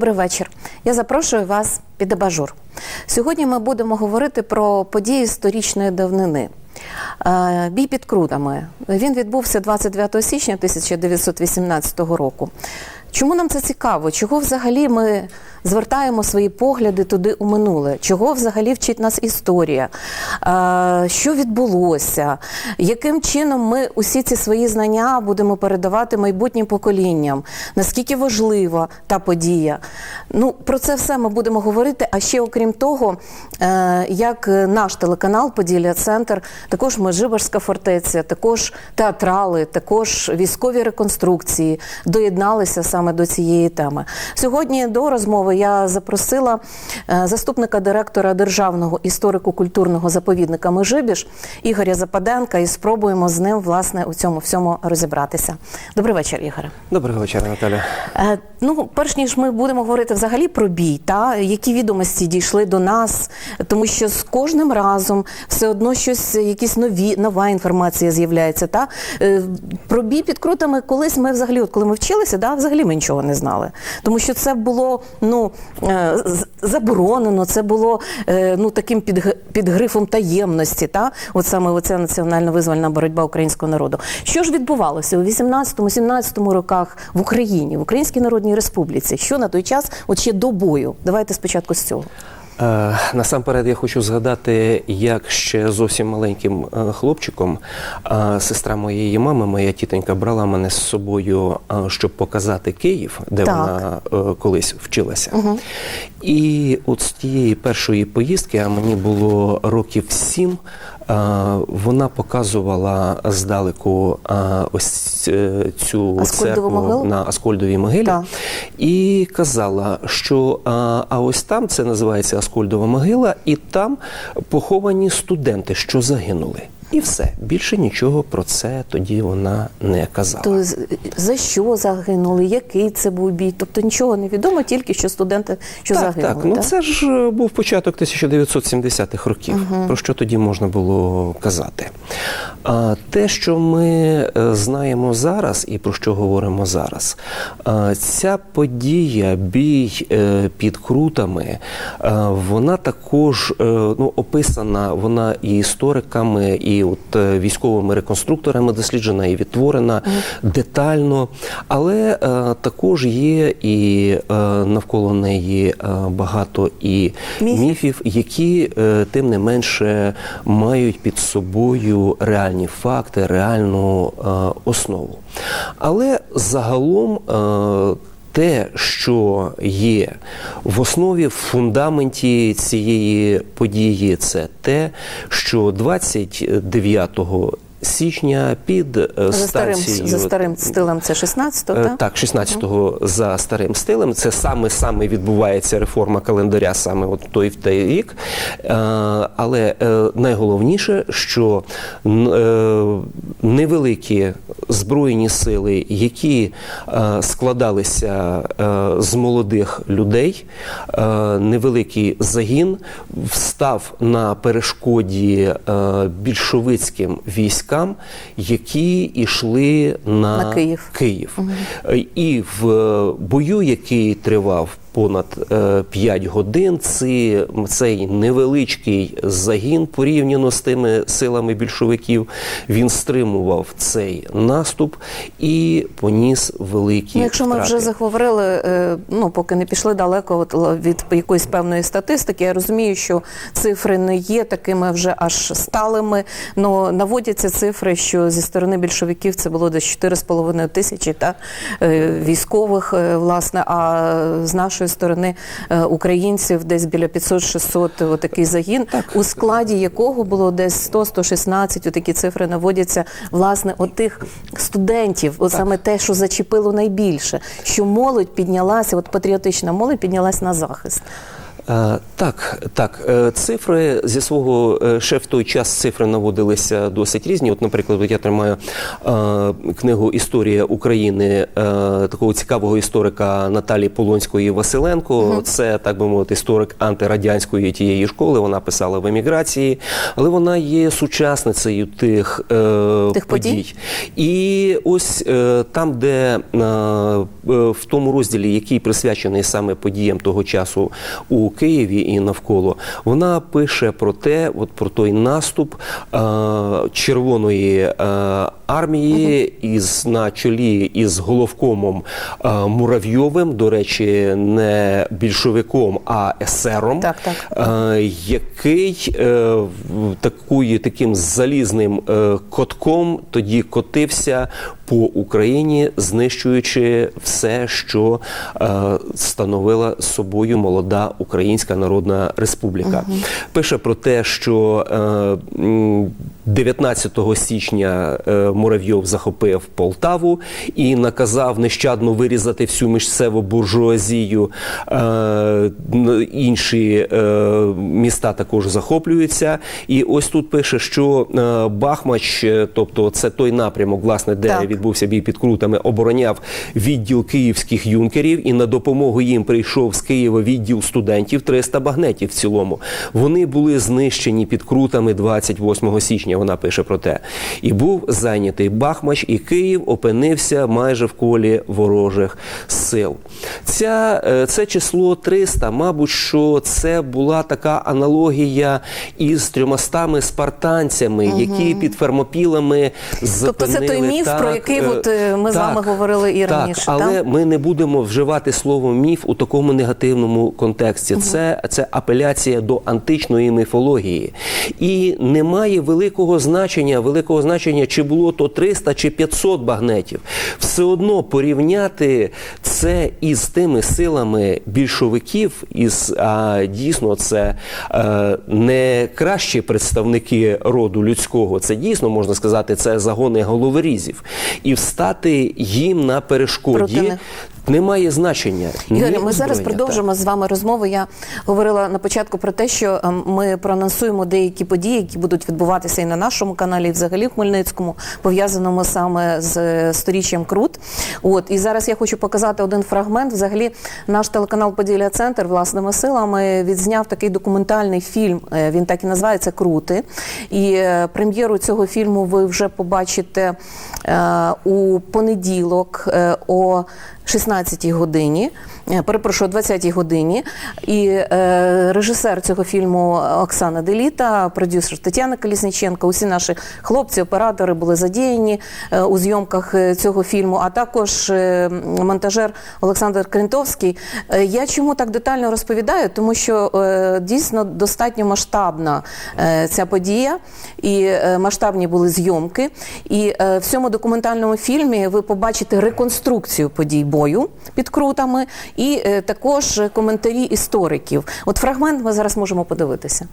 Добрий вечір. Я запрошую вас під абажур. Сьогодні ми будемо говорити про події сторічної давнини. Е, Бій під крутами. Він відбувся 29 січня 1918 року. Чому нам це цікаво? Чого взагалі ми звертаємо свої погляди туди у минуле? Чого взагалі вчить нас історія? Що відбулося? Яким чином ми усі ці свої знання будемо передавати майбутнім поколінням? Наскільки важлива та подія? Ну, про це все ми будемо говорити. А ще окрім того, е, як наш телеканал Поділля Центр, також Межиборська фортеця, також театрали, також військові реконструкції доєдналися саме до цієї теми. Сьогодні до розмови я запросила е, заступника директора державного історико-культурного заповідника Межибіж Ігоря Западенка і спробуємо з ним власне у цьому всьому розібратися. Добрий вечір, Ігоре. Доброго вечора, Наталя. Е, Ну, перш ніж ми будемо говорити взагалі про бій, та які відомості дійшли до нас, тому що з кожним разом все одно щось, якісь нові нова інформація з'являється. Та Е, про бій під крутами колись ми взагалі, от коли ми вчилися, да, взагалі ми нічого не знали, тому що це було ну е, заборонено, це було е, ну таким під, під грифом таємності. Та от саме оця національно визвольна боротьба українського народу. Що ж відбувалося у 18-17 роках в Україні, в Українській Народній Республіці? Що на той час, от ще до бою? Давайте спочатку з цього. Е, насамперед я хочу згадати, як ще зовсім маленьким е, хлопчиком е, сестра моєї мами, моя тітонька, брала мене з собою, щоб показати Київ, де Так. вона колись вчилася. І от з тієї першої поїздки, а мені було років сім. Вона показувала здалеку ось е, цю Аскольдову церкву могилу? на Аскольдовій могилі Так. і казала, що а ось там це називається Аскольдова могила, і там поховані студенти, що загинули. І все більше нічого про це тоді вона не казала. То за що загинули? Який це був бій? Тобто нічого не відомо, тільки що студенти що так, загинули. так, ну так? це ж е, був початок 1970-х років. Про що тоді можна було казати? А те, що ми е, знаємо зараз, і про що говоримо зараз, ця подія, бій е, під крутами, вона також ну, описана, вона і істориками, і от е, військовими реконструкторами досліджена і відтворена детально, але е, також є і е, навколо неї багато і Міфів. міфів, які е, тим не менше мають під собою реальні факти, реальну е, основу. Але загалом. Те, що є в основі, в фундаменті цієї події, це те, що 29 січня під е, За старим, станцією за старим стилем це 16-го, Е, так? Так, 16-го за старим стилем. Це саме саме відбувається реформа календаря, саме от той в той рік. Е, Але найголовніше, що невеликі збройні сили, які складалися з молодих людей, невеликий загін встав на перешкоді більшовицьким військам, які йшли на, На Київ. Київ. Угу. І в бою, який тривав понад 5 годин, ці, цей невеличкий загін порівняно з тими силами більшовиків, він стримував цей наступ і поніс великі Ну, якщо ми вже заговорили, е, ну поки не пішли далеко от, від якоїсь певної статистики, я розумію, що цифри не є такими вже аж сталими. але наводяться цифри, що зі сторони більшовиків це було десь 4,5 тисячі та е, військових, е, власне. А з нашої сторони е, українців десь біля 500-600 отакий загін, у складі якого було десь 100-116, отакі цифри наводяться власне отих студентів, от саме те, що зачепило найбільше, що молодь піднялася, от патріотична молодь піднялася на захист. Е, Так, так. Е, Цифри зі свого е, ще в той час цифри наводилися досить різні. От, наприклад, от я тримаю книгу Історія України такого цікавого історика Наталії Полонської Василенко. Це так би мовити, історик антирадянської тієї школи. Вона писала в еміграції, але вона є сучасницею тих, Тих подій? і ось там, де в тому розділі, який присвячений саме подіям того часу у Києві і навколо, вона пише про те, от про той наступ е, Червоної е, армії із на чолі із головкомом е, Муравйовим, до речі, не більшовиком, а есером, Так, так. е, який е, в- такою, таким залізним е, котком тоді котився по Україні, знищуючи все, що е, становила собою молода Українська Народна Республіка. Пише про те, що е, 19 січня е, Муравйов захопив Полтаву і наказав нещадно вирізати всю місцеву буржуазію. Е, інші е, міста також захоплюються. І ось тут пише, що е, Бахмач, е, тобто це той напрямок, власне, де Так. відбувся бій під крутами, обороняв відділ київських юнкерів, і на допомогу їм прийшов з Києва відділ студентів 300 багнетів в цілому. Вони були знищені під крутами 28 січня. Вона пише про те. І був зайнятий Бахмач, і Київ опинився майже в колі ворожих сил. Ця, е, це число 300, мабуть, що це була така аналогія із трьомастами спартанцями, які під Фермопілами Тобто це той міф, так, про який е, от, е, ми з вами говорили і так, раніше, Але так? ми не будемо вживати слово міф у такому негативному контексті. Це, це апеляція до античної міфології. І немає великого значення, великого значення, чи було то 300 чи 500 багнетів. Все одно порівняти це із тими силами більшовиків, із а, дійсно це е, не кращі представники роду людського. Це дійсно можна сказати, це загони головорізів. І встати їм на перешкоді Проти немає значення. Ігорю, Ні ми зараз продовжимо з вами розмову. Я говорила на початку про те, що ем, ми проанонсуємо деякі події, які будуть відбуватися і на нашому каналі, і взагалі в Хмельницькому, пов'язаному саме з е, сторіччям Крут. От і зараз я хочу показати один фрагмент. Взагалі, наш телеканал Поділля Центр власними силами відзняв такий документальний фільм. Е, Він так і називається Крути. І е, прем'єру цього фільму ви вже побачите у понеділок о 16-й годині. Е, Перепрошую, о 20-й годині. І е, режисер цього фільму Оксана Деліта, продюсер Тетяна Колісниченко, усі наші хлопці, оператори були задіяні е, у зйомках е, цього фільму, а також е, монтажер Олександр Крентовський. Е, я чому так детально розповідаю? Тому що е, дійсно достатньо масштабна е, ця подія, і е, масштабні були зйомки. І е, в цьому документальному фільмі ви побачите реконструкцію подій бою під крутами і е, також коментарі істориків. От фрагмент ми зараз можемо подивитися.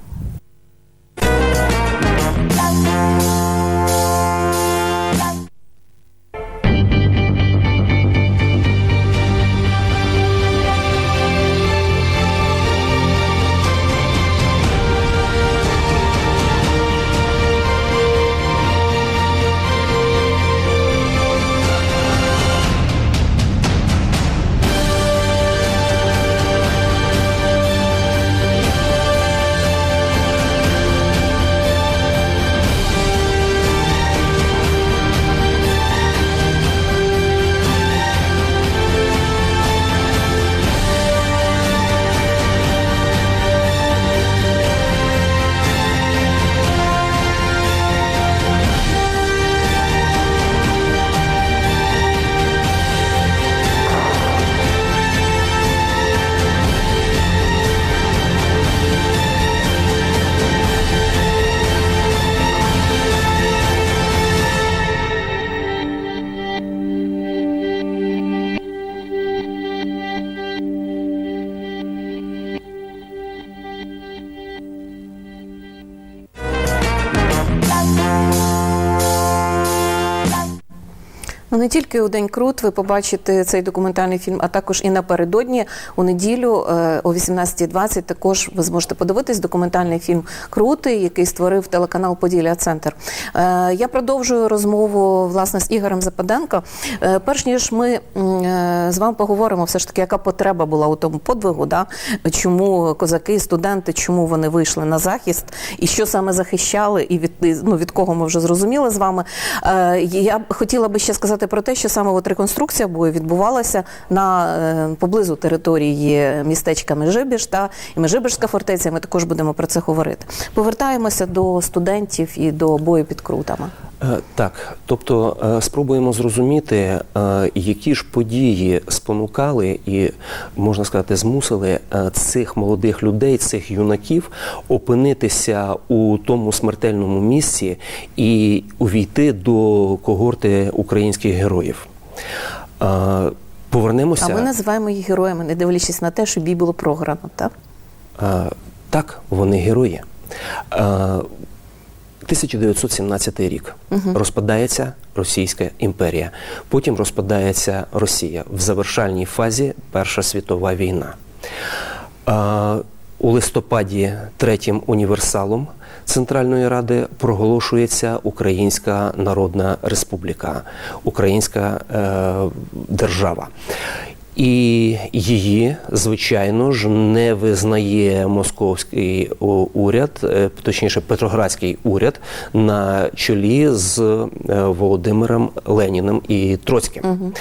Не тільки у День Крут ви побачите цей документальний фільм, а також і напередодні у неділю е, о 18.20 також ви зможете подивитись документальний фільм Крути, який створив телеканал Поділля Центр. Е, Я продовжую розмову власне з Ігорем Западенко. Е, Перш ніж ми з вами поговоримо, все ж таки, яка потреба була у тому подвигу, да? чому козаки, студенти, чому вони вийшли на захист, і що саме захищали, і від ну від кого ми вже зрозуміли з вами. Я хотіла би ще сказати про те, що саме от реконструкція бою відбувалася на е, поблизу території містечка Межибіж та і Межибіжська фортеця. Ми також будемо про це говорити. Повертаємося до студентів і до бою під крутами. Е, Так, тобто е, спробуємо зрозуміти, е, які ж події спонукали і, можна сказати, змусили цих молодих людей, цих юнаків опинитися у тому смертельному місці і увійти до когорти українських героїв. Повернемося. А ми називаємо їх героями, не дивлячись на те, що бій було програно. Так? Так, вони герої. Е, 1917 рік розпадається Російська імперія. Потім розпадається Росія в завершальній фазі Перша світова війна. Е, У листопаді третім універсалом Центральної Ради проголошується Українська Народна Республіка, Українська е, держава. І її, звичайно ж, не визнає московський уряд, е, точніше Петроградський уряд на чолі з е, Володимиром Леніним і Троцьким.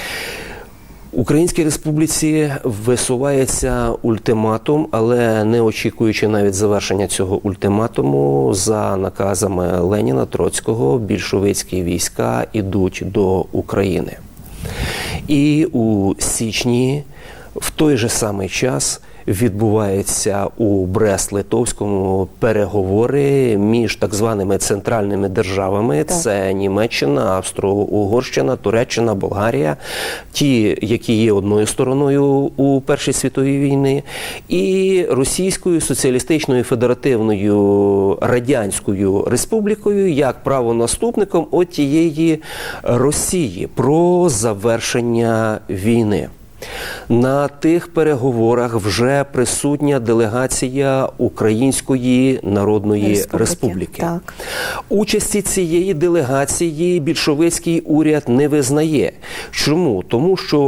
Українській республіці висувається ультиматум, але не очікуючи навіть завершення цього ультиматуму, за наказами Леніна Троцького більшовицькі війська йдуть до України. І у січні в той же самий час відбуваються у Брест-Литовському переговори між так званими центральними державами: Так. це Німеччина, Австро-Угорщина, Туреччина, Болгарія, ті, які є одною стороною у Першій світовій війни, і Російською соціалістичною федеративною радянською республікою як правонаступником от тієї Росії про завершення війни. На тих переговорах вже присутня делегація Української Народної Республіки, Республіки. так. Участі цієї делегації більшовицький уряд не визнає. Чому? Тому що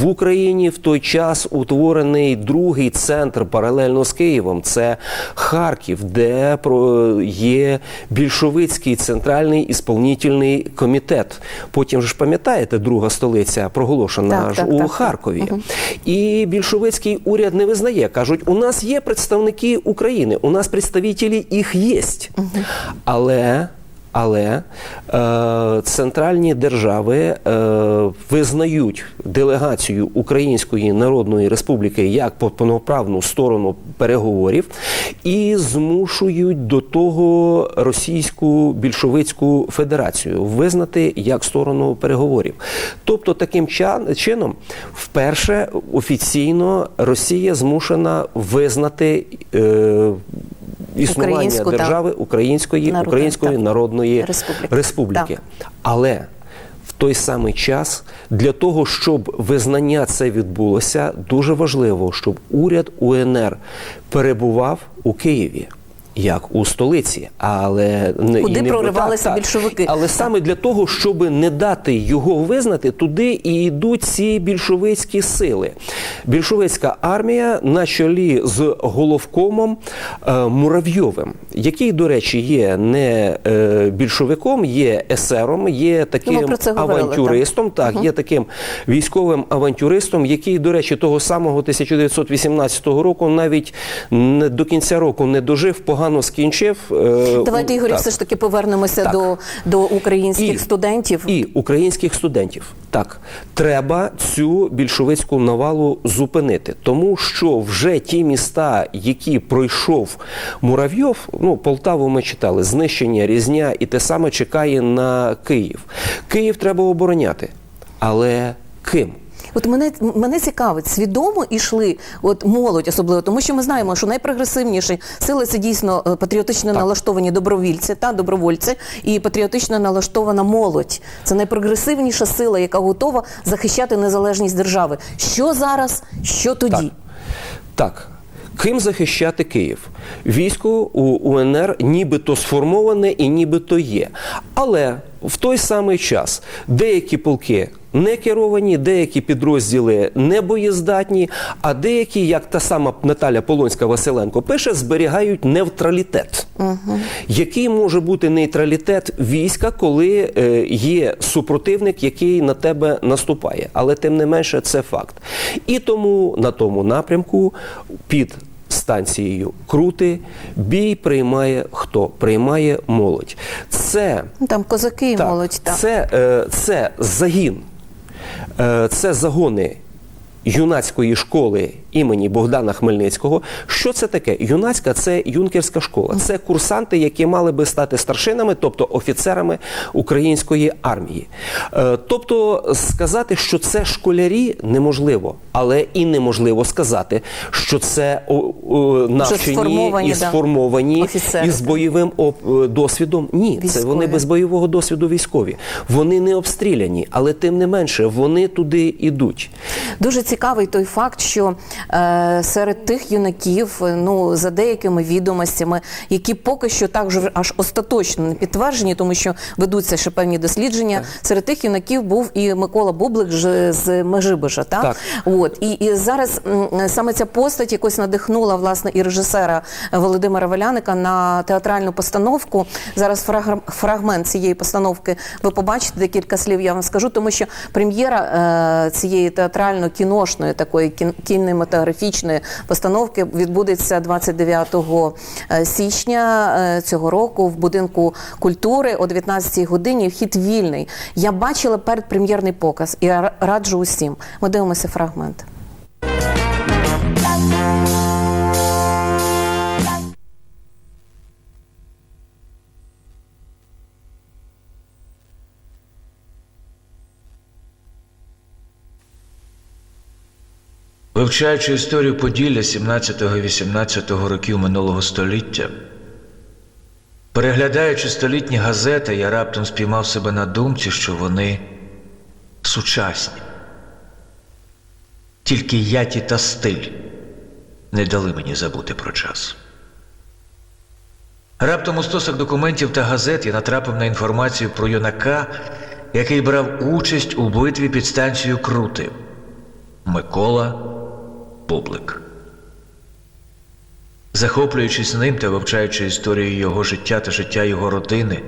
в Україні в той час утворений другий центр паралельно з Києвом. Це Харків, де є більшовицький центральний ісполнітельний комітет. Потім ж пам'ятаєте, друга столиця проголошена Так, ж так, у так. Харкові. І більшовицький уряд не визнає. Кажуть, у нас є представники України, у нас представителі їх є. Але. Але е, центральні держави е, визнають делегацію Української Народної Республіки як повноправну сторону переговорів і змушують до того Російську більшовицьку федерацію визнати як сторону переговорів. Тобто, таким чином, вперше офіційно Росія змушена визнати. Е, Існування Українську, держави Української народу, Української так. Народної Республіки. Республіки. Так. Але в той самий час для того, щоб визнання це відбулося, дуже важливо, щоб уряд УНР перебував у Києві. Як у столиці, але Куди і не проривалися так, так. більшовики. Але саме для того, щоб не дати його визнати, туди і йдуть ці більшовицькі сили. Більшовицька армія на чолі з головкомом е, Муравйовим, який, до речі, є не е, більшовиком, є есером, є таким Ну, говорили, авантюристом. Так, є таким військовим авантюристом, який, до речі, того самого 1918 року навіть не до кінця року не дожив, погано скінчив. Е, Давайте, Ігорі, так. все ж таки повернемося Так. до, до українських І- студентів. І українських студентів. Так, треба цю більшовицьку навалу зупинити, тому що вже ті міста, які пройшов Муравйов, ну Полтаву ми читали, знищення, різня, і те саме чекає на Київ. Київ треба обороняти, але ким? От мене мене цікавить, свідомо йшли от молодь, особливо тому, що ми знаємо, що найпрогресивніші сили це дійсно е, патріотично налаштовані добровільці та добровольці і патріотично налаштована молодь. Це найпрогресивніша сила, яка готова захищати незалежність держави. Що зараз, що тоді? Так. Так. Ким захищати Київ? Військо у УНР нібито сформоване і нібито є. Але в той самий час деякі полки не керовані, деякі підрозділи не боєздатні, а деякі, як та сама Наталя Полонська Василенко пише, зберігають невтралітет. Який може бути нейтралітет війська, коли е, є супротивник, який на тебе наступає? Але тим не менше це факт. І тому на тому напрямку під станцією Крути бій приймає хто? Приймає молодь. Це Ну, Там козаки і молодь. Так. Це, е, це загін, це загони юнацької школи імені Богдана Хмельницького. Що це таке? Юнацька це юнкерська школа. Це курсанти, які мали би стати старшинами, тобто офіцерами української армії. Е, тобто сказати, що це школярі, неможливо, але і неможливо сказати, що це навчені сформовані, і сформовані офіцери, із бойовим досвідом. Ні, це вони без бойового досвіду військові. Вони не обстріляні, але тим не менше вони туди йдуть. Дуже цікавий той факт, що е, серед тих юнаків, е, ну за деякими відомостями, які поки що так вже аж остаточно не підтверджені, тому що ведуться ще певні дослідження. Серед тих юнаків був і Микола Бублик з Межибожа. Так? Так. От і, і зараз саме ця постать якось надихнула власне і режисера Володимира Валяника на театральну постановку. Зараз фрагмент цієї постановки ви побачите декілька слів. Я вам скажу, тому що прем'єра е, цієї театрально-кіношної такої кін- кінематографічної постановки відбудеться 29 е, січня е, цього року в будинку культури о 19 годині. Вхід вільний. Я бачила передпрем'єрний показ і раджу усім. Ми дивимося фрагмент. Вивчаючи історію Поділля 17-18 років минулого століття, переглядаючи столітні газети, я раптом спіймав себе на думці, що вони сучасні. Тільки яті та стиль не дали мені забути про час. Раптом у стосах документів та газет я натрапив на інформацію про юнака, який брав участь у битві під станцією Крути. Микола Бублик. Захоплюючись ним та вивчаючи історію його життя та життя його родини,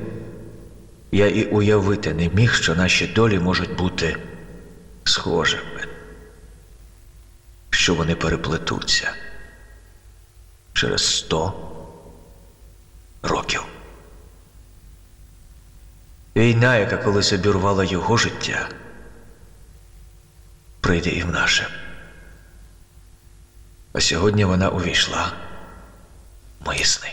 я і уявити не міг, що наші долі можуть бути схожими, що вони переплетуться через сто років. Війна, яка колись обірвала його життя, прийде і в наше. А сьогодні вона увійшла мої сни.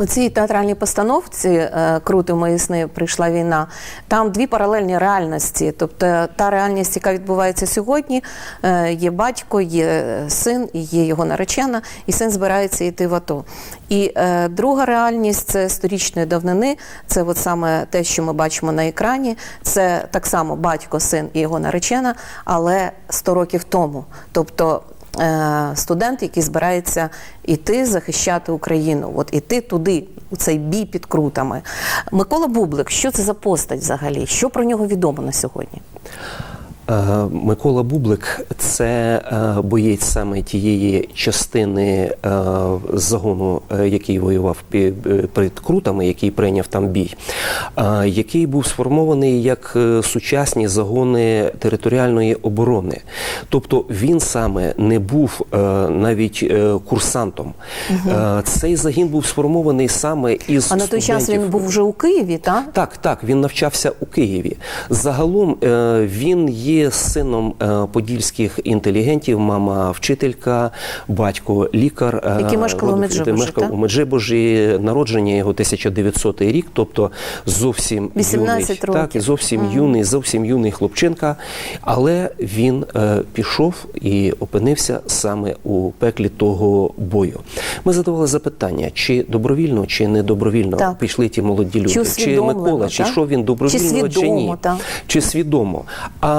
У цій театральній постановці е, Крути мої сни прийшла війна. Там дві паралельні реальності. Тобто та реальність, яка відбувається сьогодні, е, є батько, є син, і є його наречена, і син збирається йти в АТО. І е, друга реальність це сторічної давнини. Це от саме те, що ми бачимо на екрані. Це так само батько, син і його наречена, але 100 років тому. Тобто студент, який збирається іти захищати Україну, от іти туди, у цей бій під крутами. Микола Бублик, що це за постать взагалі? Що про нього відомо на сьогодні? Е, Микола Бублик це е, боєць саме тієї частини е, загону, який воював перед Крутами, який прийняв там бій, який був сформований як сучасні загони територіальної оборони. Тобто він саме не був навіть курсантом. Е, Цей загін був сформований саме із А на той час він був вже у Києві, так? Так, так, він навчався у Києві. Загалом він є є сином е, подільських інтелігентів, мама вчителька, батько лікар. е, Які мешкали у Меджибожі, мешкав у Меджибожі, народження його 1900 рік, тобто зовсім 18 юний, років. так, зовсім юний, зовсім юний хлопчинка, але він е, пішов і опинився саме у пеклі того бою. Ми задавали запитання, чи добровільно, чи не добровільно Так. пішли ті молоді люди, чи усвідомлено, Микола, чи йшов він добровільно, Чи свідомо, ні, так. чи свідомо. А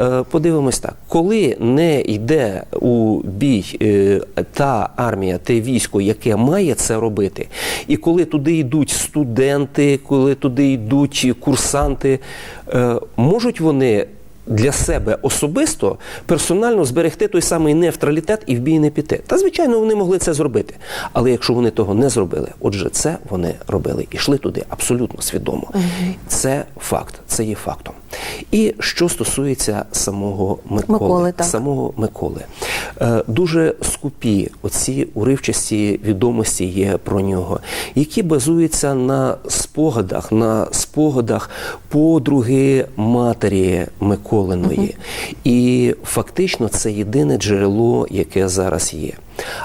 е, подивимось так, коли не йде у бій е, та армія, те військо, яке має це робити, і коли туди йдуть студенти, коли туди йдуть курсанти, е, можуть вони. Для себе особисто персонально зберегти той самий нейтралітет і в бій не піти. Та звичайно, вони могли це зробити. Але якщо вони того не зробили, отже, це вони робили і йшли туди абсолютно свідомо. Це факт, це є фактом. І що стосується самого Миколи, Миколи, так. самого Миколи, Е, дуже скупі оці уривчасті відомості є про нього, які базуються на спогадах, на спогадах подруги матері Миколиної. І фактично це єдине джерело, яке зараз є.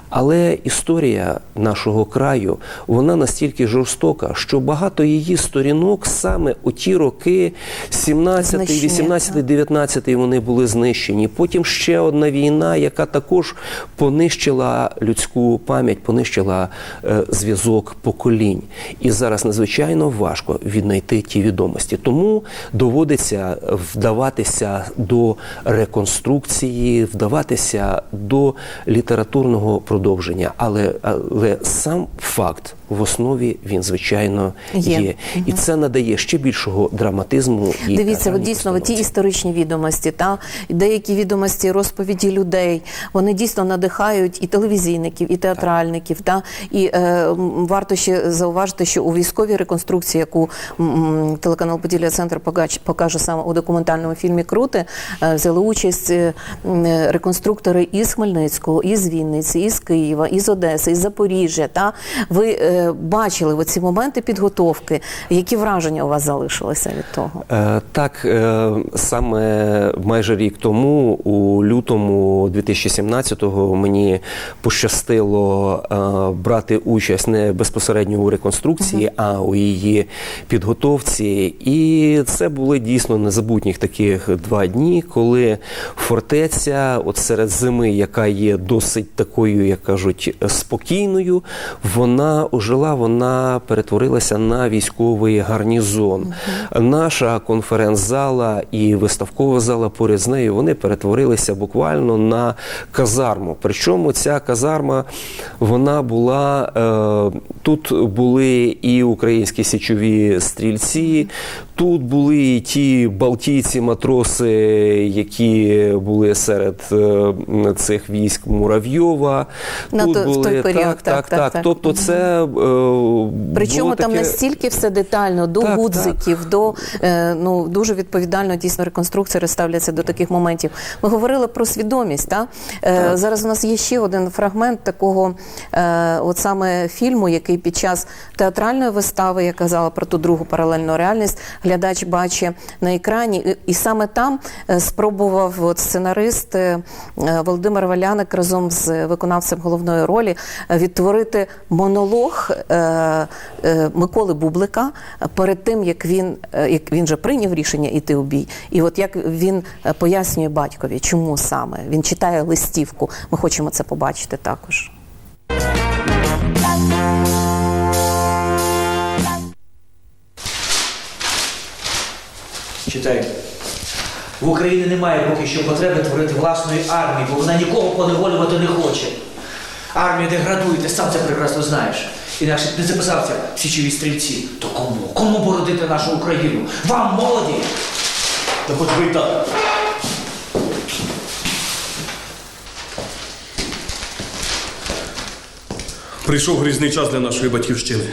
Але історія нашого краю вона настільки жорстока, що багато її сторінок саме у ті роки 17, Знищення, 18, так. 19 вони були знищені. Потім ще одна війна, яка також понищила людську пам'ять, понищила е, зв'язок поколінь. І зараз надзвичайно важко віднайти ті відомості. Тому доводиться вдаватися до реконструкції, вдаватися до літературного продовження. Але, але сам факт в основі він звичайно Є. є. І це надає ще більшого драматизму і Дивіться, от дійсно ті історичні відомості, та деякі відомості розповіді людей, вони дійсно надихають і телевізійників, і театральників. Та і е, варто ще зауважити, що у військовій реконструкції, яку м, телеканал Поділля Центр покаже, покаже саме у документальному фільмі Крути, е, взяли участь е, е, реконструктори із Хмельницького, із Вінниці, із Києва, із Одеси, із Запоріжжя. Та ви е, бачили в ці моменти підготовки. Які враження у вас залишилися від того? Е, Так, е, саме майже рік тому, у лютому 2017-го, мені пощастило е, брати участь не безпосередньо у реконструкції, а у її підготовці. І це були дійсно незабутніх таких два дні, коли фортеця, от серед зими, яка є досить такою, як кажуть, спокійною, вона ожила, вона перетворилася на військовий гарнізон. Наша конференц-зала і виставкова зала поряд з нею вони перетворилися буквально на казарму. Причому ця казарма вона була е, тут були і українські січові стрільці, тут були і ті балтійці матроси, які були серед е, цих військ Муравйова. На тут то- в той період, так, так, так, так, так. так. Тобто, це е, Причому було там таке... настільки все детально, до Так, гудзиків, до е, ну дуже відповідально дійсно реконструктори ставляться до таких моментів. Ми говорили про свідомість. Та? Е, зараз у нас є ще один фрагмент такого, от саме фільму, який під час театральної вистави, я казала про ту другу паралельну реальність, глядач бачить на екрані, і, саме там е, спробував от, сценарист е, е, Володимир Валяник разом з виконавцем головної ролі відтворити монолог Миколи Бублика перед тим, як він, як він же прийняв рішення йти у бій. І от як він пояснює батькові, чому саме він читає листівку. Ми хочемо це побачити також. Читай. В Україні немає поки що потреби творити власної армії, бо вона нікого поневолювати не хоче. Армія деградує, ти сам це прекрасно знаєш. Інакше б не записався в січові стрільці. То кому? Кому бородити нашу Україну? Вам, молоді! Та хоч би так. Прийшов грізний час для нашої батьківщини.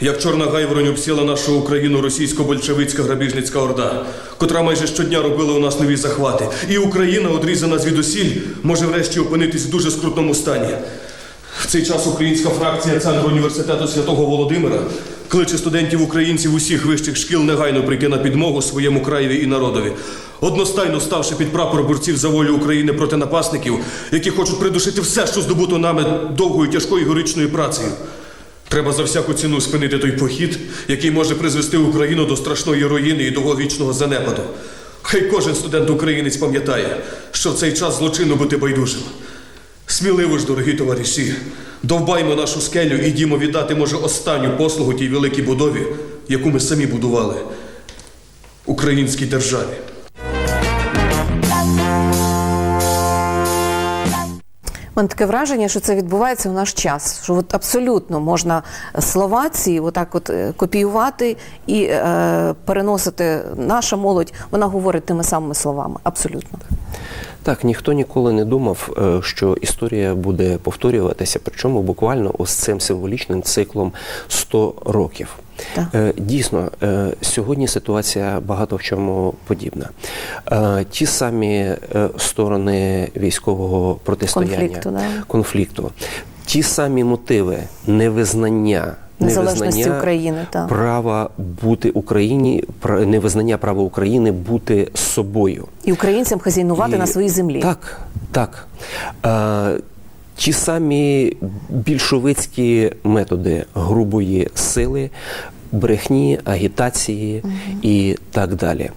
Як чорна гайворонь обсіла нашу Україну російсько-большевицька грабіжницька орда, котра майже щодня робила у нас нові захвати. І Україна, одрізана звідусіль, може врешті опинитись в дуже скрутному стані. В цей час українська фракція Центру університету святого Володимира кличе студентів українців усіх вищих шкіл негайно прийти на підмогу своєму краєві і народові. Одностайно ставши під прапор борців за волю України проти напасників, які хочуть придушити все, що здобуто нами довгою тяжкою героїчною працею. Треба за всяку ціну спинити той похід, який може призвести Україну до страшної руїни і довговічного занепаду. Хай кожен студент українець пам'ятає, що в цей час злочинно бути байдужим. Сміливо ж, дорогі товариші, довбаймо нашу скелю і дімо віддати, може, останню послугу тій великій будові, яку ми самі будували українській державі. Мене таке враження, що це відбувається в наш час. Що от абсолютно можна слова ці отак от е, копіювати і е, переносити. Наша молодь, вона говорить тими самими словами. Абсолютно. Так, ніхто ніколи не думав, е, що історія буде повторюватися, причому буквально ось цим символічним циклом 100 років. Так. Е, Дійсно, е, сьогодні ситуація багато в чому подібна. Ті самі сторони військового протистояння Конфлікту, да. конфлікту, ті самі мотиви невизнання. Незалежності України, так. права бути Україні, невизнання права України бути собою. І українцям хазяйнувати І- на своїй землі. Так, так. Е, ті самі більшовицькі методи грубої сили, брехні, агітації і так далі.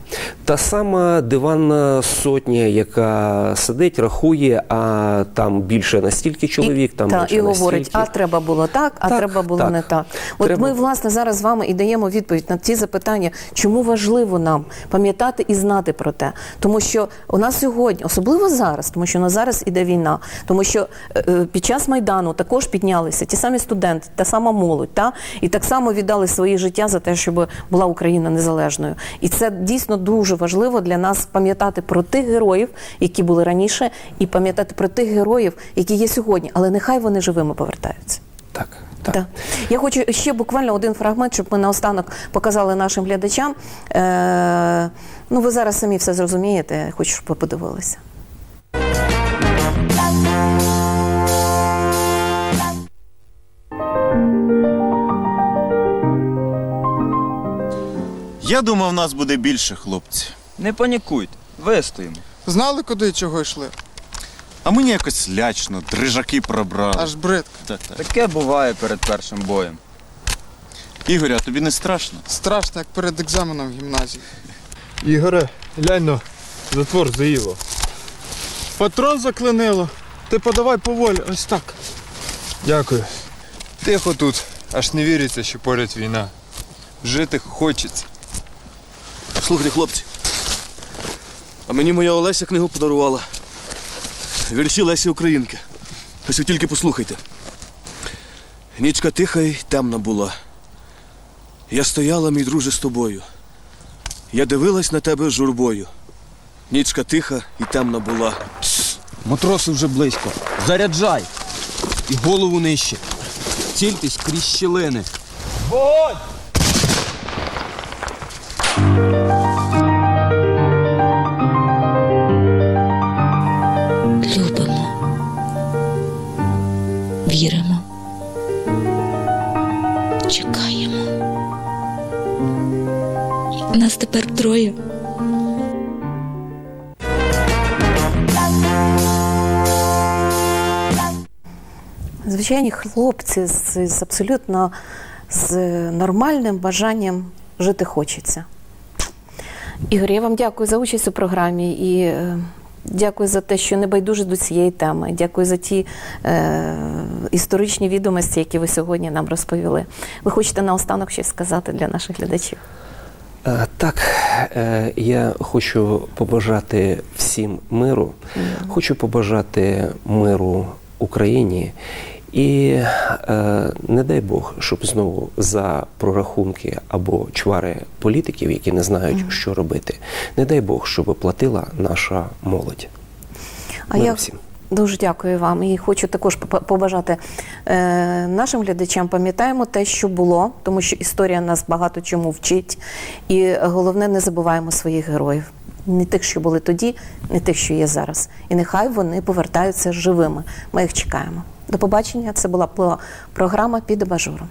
Та сама диванна сотня, яка сидить, рахує, а там більше на стільки чоловік, там та, і говорить, стільки. а треба було так, а Так, треба було так. не так. От Треба- ми, власне, зараз з вами і даємо відповідь на ті запитання, чому важливо нам пам'ятати і знати про те. Тому що у нас сьогодні, особливо зараз, тому що на зараз іде війна, тому що е, е, під час Майдану також піднялися ті самі студенти, та сама молодь, та? і так само віддали своє життя за те, щоб була Україна незалежною. І це дійсно дуже важливо для нас пам'ятати про тих героїв, які були раніше, і пам'ятати про тих героїв, які є сьогодні, але нехай вони живими повертаються. Так, так. Так. Я хочу ще буквально один фрагмент, щоб ми наостанок показали нашим глядачам. Е, ну, ви зараз самі все зрозумієте, хочу, щоб ви подивилися. Я думав, нас буде більше, хлопці. Не панікуйте, вистоїмо. Знали, куди і чого йшли? А мені якось лячно, дрижаки пробрали. Аж бридко. Та-та. Таке буває перед першим боєм. Ігоря, тобі не страшно? Страшно, як перед екзаменом в гімназії. Ігоре, глянь но, затвор заїло. Патрон заклинило. Ти подавай поволі, ось так. Дякую. Тихо тут, аж не віриться, що поряд війна. Жити хочеться. Слухайте, хлопці. А мені моя Олеся книгу подарувала. Вірші Лесі Українки. Ось ви тільки послухайте. Нічка тиха й темна була. Я стояла, мій друже, з тобою. Я дивилась на тебе з журбою. Нічка тиха і темна була. Матроси вже близько. Заряджай! І голову нижче. Цільтесь крізь щілини. Любимо, віримо, чекаємо. Нас тепер троє. Звичайні хлопці з, з абсолютно з нормальним бажанням жити хочеться. Ігор, я вам дякую за участь у програмі і е, дякую за те, що не байдуже до цієї теми. Дякую за ті е, історичні відомості, які ви сьогодні нам розповіли. Ви хочете наостанок щось сказати для наших глядачів? Е, Так, е, я хочу побажати всім миру, хочу побажати миру Україні. І е, не дай Бог, щоб знову за прорахунки або чвари політиків, які не знають, що робити, не дай Бог, щоб платила наша молодь. А Миру я всім. дуже дякую вам і хочу також побажати е, нашим глядачам. Пам'ятаємо те, що було, тому що історія нас багато чому вчить. І головне, не забуваємо своїх героїв. Не тих, що були тоді, не тих, що є зараз. І нехай вони повертаються живими. Ми їх чекаємо. До побачення. Це була програма під абажуром.